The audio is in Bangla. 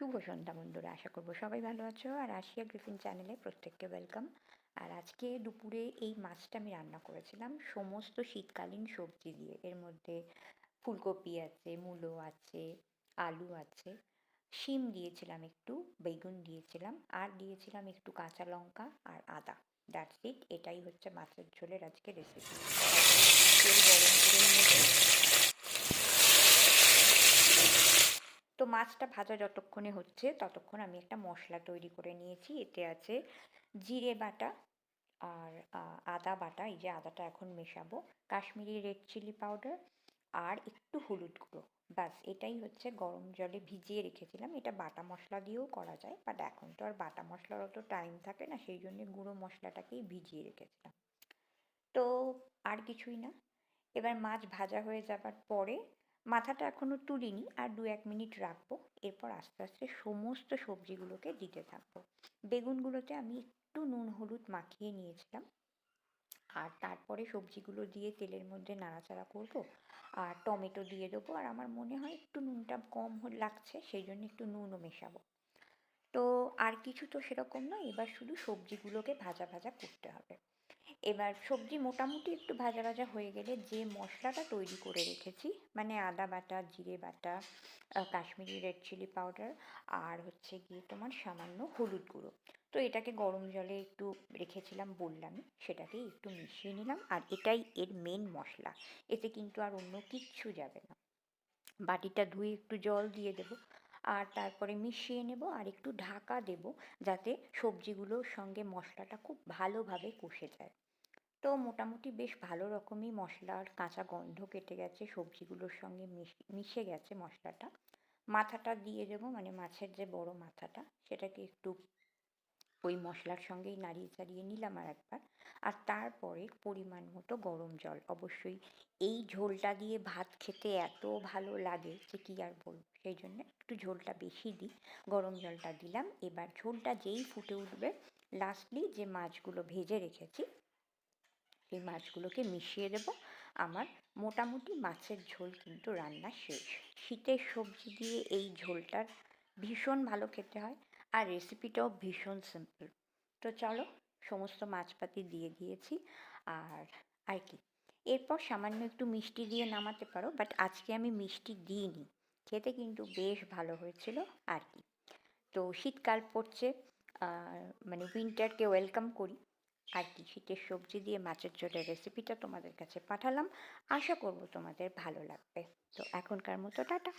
শুভ সন্ধ্যা বন্ধুরা, আশা করব সবাই ভালো আছো। আর আশিয়া গ্রিফিন চ্যানেলে প্রত্যেককে ওয়েলকাম আর আজকে দুপুরে এই মাছটা আমি রান্না করেছিলাম। সমস্ত শীতকালীন সবজি দিয়ে। এর মধ্যে ফুলকপি আছে, মূলো আছে, আলু আছে। শিম দিয়েছিলাম একটু, বেগুন দিয়েছিলাম। আর দিয়েছিলাম একটু কাঁচা লঙ্কা আর আদা। দ্যাটস ইট এটাই হচ্ছে মাছের ঝোলের আজকে রেসিপি তো মাছটা ভাজা যতক্ষণে হচ্ছে, ততক্ষণ আমি একটা মশলা তৈরি করে নিয়েছি। এতে আছে জিরে বাটা আর আদা বাটা। এই যে আদাটা এখন মেশাবো। কাশ্মীরি রেড চিলি পাউডার আর একটু হলুদ গুঁড়ো। ব্যাস, এটাই হচ্ছে গরম জলে ভিজিয়ে রেখেছিলাম। এটা বাটা মশলা দিয়েও করা যায়, বাট এখন তো আর বাটা মশলার অত টাইম থাকে না, সেই জন্যে গুঁড়ো মশলাটাকেই ভিজিয়ে রেখেছিলাম। তো আর কিছুই না। এবার মাছ ভাজা হয়ে যাবার পরে মাথাটা এখনও তুলিনি আর দু এক মিনিট রাখব। এরপর আস্তে আস্তে সমস্ত সবজিগুলোকে দিতে থাকব। বেগুনগুলোতে আমি একটু নুন, হলুদ মাখিয়ে নিয়েছিলাম। আর তারপরে সবজিগুলো দিয়ে তেলের মধ্যে নাড়াচাড়া করব আর টমেটো দিয়ে দেবো। আর আমার মনে হয় একটু নুনটা কম লাগছে, সেই জন্য একটু নুনও মেশাবো। তো আর কিছু তো সেরকম নয়, এবার শুধু সবজিগুলোকে ভাজা ভাজা করতে হবে। এবার সবজি মোটামুটি একটু ভাজা ভাজা হয়ে গেলে যে মশলাটা তৈরি করে রেখেছি মানে আদা বাটা, জিরে বাটা কাশ্মীরি রেড চিলি পাউডার আর হচ্ছে গিয়ে তোমার সামান্য হলুদ গুঁড়ো। তো এটাকে গরম জলে একটু রেখেছিলাম বললামই সেটাকে একটু মিশিয়ে নিলাম আর এটাই এর মেন মশলা। এতে কিন্তু আর অন্য কিচ্ছু যাবে না। বাটিটা ধুয়ে একটু জল দিয়ে দেবো আর তারপরে মিশিয়ে নেব আর একটু ঢাকা দেব যাতে সবজিগুলোর সঙ্গে মশলাটা খুব ভালোভাবে কষে যায়। তো মোটামুটি বেশ ভালো রকমই মশলার কাঁচা গন্ধ কেটে গেছে, সবজিগুলোর সঙ্গে মিশে গেছে মশলাটা। মাথাটা দিয়ে দেবো মানে মাছের যে বড় মাথাটা, সেটাকে একটু ওই মশলার সঙ্গেই নাড়িয়ে চাড়িয়ে নিলাম আর একবার। আর তারপরে পরিমাণ মতো গরম জল। অবশ্যই এই ঝোলটা দিয়ে ভাত খেতে এত ভালো লাগে যে কী আর বলব, সেই জন্য একটু ঝোলটা বেশি দিই। গরম জলটা দিলাম। এবার ঝোলটা যেই ফুটে উঠবে লাস্টলি যে মাছগুলো ভেজে রেখেছি সেই মাছগুলোকে মিশিয়ে দেব। আমার মোটামুটি মাছের ঝোল কিন্তু রান্না শেষ। শীতের সবজি দিয়ে এই ঝোলটার ভীষণ ভালো খেতে হয় আর রেসিপিটাও ভীষণ সিম্পল তো চলো, সমস্ত মাছপাতি দিয়ে দিয়েছি আর আর কি এরপর সামান্য একটু মিষ্টি দিয়ে নামাতে পারো বাট আজকে আমি মিষ্টি দিইনি। খেতে কিন্তু বেশ ভালো হয়েছিল আর কি। তো শীতকাল পড়ছে মানে উইন্টারকে ওয়েলকাম করি। আর কি শীতের সবজি দিয়ে মাছের ঝোলের রেসিপিটা তোমাদের কাছে পাঠালাম। আশা করব তোমাদের ভালো লাগবে। তো এখনকার মতো টাটা।